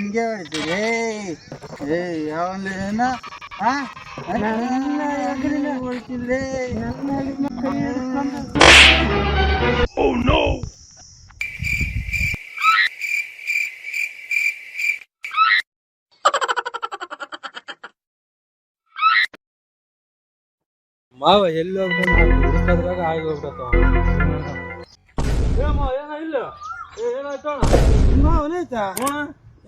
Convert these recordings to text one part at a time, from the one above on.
ನನ್ಗೆ ಹೊಡಿತೀರಿ ಏ ಯಾವನ ಹಾ ಹೊಡಿತಿದ್ರಿ ಮಾವ ಎಲ್ಲಿ ಹೋಗ್ಬಿಟ್ಟು ಆಗಿ ಹೋಗ್ಬಿಟ್ಟು ಏನಾಯ್ತು ಅವನೈತಾ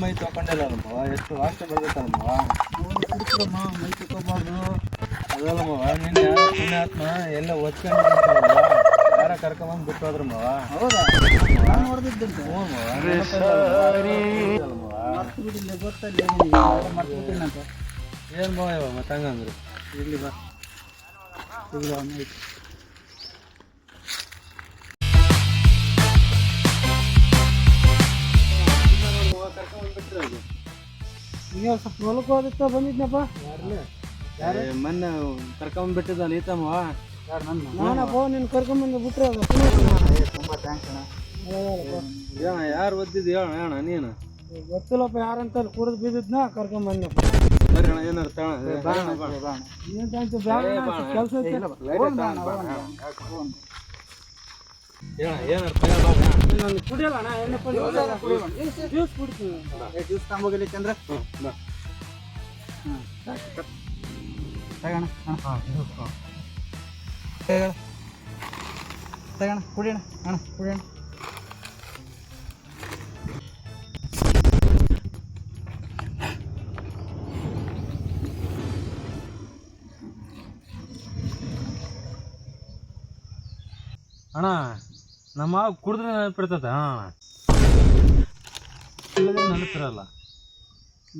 ಮೈ ತಗೊಂಡಿಲ್ಲ ಎಷ್ಟು ವಾಸ್ತ ಕುಡಿಸ್ರಮ್ಮ ಮೈ ತಗೋಬಾರ್ದು ಅದೆಲ್ಲ ಮಾವ ನಿನ್ನೆ ಪುಣ್ಯಾತ್ಮ ಎಲ್ಲ ಒತ್ಕೊಂಡು ಯಾರ ಕರ್ಕೊಂಬಂದು ಬಿಟ್ಟು ಹೋದ್ರಮ್ಮ ಹೌದಾ? ನಾನು ಹೊಡೆದಿದ್ದಂತೆ ಹ್ಞೂ ಮಾವ ನೆನಪಲ್ಲ ಮಾವ. ಮರ್ತು ಬಿಡಿಲ್ಲ ಗೊತ್ತಲ್ಲ ಅಂತ. ಏನ್ ಮಾವ ಮತ್ತೆ ಇಲ್ಲಿ ಇರ್ಲಿ ಬಾ. ಇಲ್ಲ ಈಗ ಸ್ವಲ್ಪ ಹೊಲಕ್ಕೆ ಹೋದಿತ್ತ ಬಂದಿದ್ನಪ್ಪ. ಮೊನ್ನೆ ಕರ್ಕೊಂಡ್ ಬಿಟ್ಟಿದ್ದಲ್ಲ ಈತ ಮಾವ ನಾನಪ್ಪ ನಿನ್ನ ಕರ್ಕೊಂಬಂದು ಬಿಟ್ರೆ ಅದು ತುಂಬ ಥ್ಯಾಂಕ್ಸ್ ಅಣ್ಣ. ಯಾರು ಓದಿದ್ದು ಹೇಳ ಅಣ್ಣ ನೀನು? ಗೊತ್ತಿಲ್ಲಪ್ಪ ಯಾರಂತ ಕುಡಿದು ಬಿದ್ದಿದ್ನ ಕರ್ಕೊಂಬಂದಪ್ಪ ಬರ್ರಿ ಅಣ್ಣ ಏನಾರು ತಣ ಏನು ಥ್ಯಾಂಕ್ಸ್ ಕೆಲಸ ನಾನು ಕುಡಿಯಲ್ಲ ಅಣ್ಣ ಎಣ್ಣೆ ಪಣ್ಣೆ ಜ್ಯೂಸ್ ಕುಡಿತೀನಿ. ಜ್ಯೂಸ್ ತಗೊಂಬೋಗಿಲ್ಲ ಚಂದ್ರ. ತಗೋಣ ತಗೋಣ ಕುಡಿಯೋಣ ಅಣ್ಣ ಕುಡಿಯೋಣ. ಅಣ್ಣ ನಮ್ಮ ಕುಡಿದ್ರೆ ನೆನಪಿರ್ತದ ಅಣ್ಣ ಇಲ್ಲದ್ರೆ ನೆನಪಿರಲ್ಲ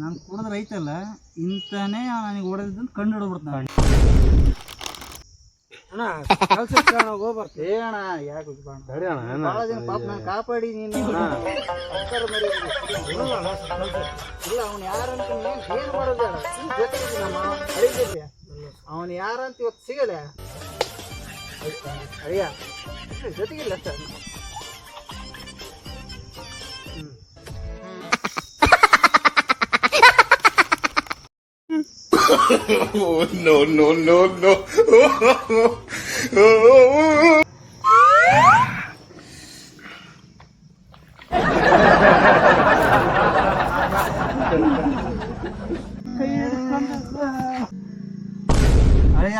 ನಾನು ಕುಡಿದ್ರೆ ಐತಲ್ಲ ಇಂತಾನೆ ನನಗೆ ಹೊಡೆದಿದ್ದು ಕಂಡು ಹಿಡ್ಬಿಡ್ತಾನೆ ಅಣ್ಣ ಕೆಲಸ ಹೋಗ್ಬರ್ತ ಏ ಅಣ್ಣ ಯಾಕೆ ಸರಿ ಅಣ್ಣ ಭಾಳ ದಿನ ಪಾಪ ನಾನು ಕಾಪಾಡಿ ನೀನು. ಇಲ್ಲ ಅವ್ನು ಯಾರಂತ ಏನು ಮಾಡೋದು ನಮ್ಮ ಅವನು ಯಾರಂತ ಇವತ್ತು ಸಿಗಲ್ಲ. ಅಯ್ಯ ಜೊತೆಗಿಲ್ಲ sir no, no, no, no. ಅಯ್ಯ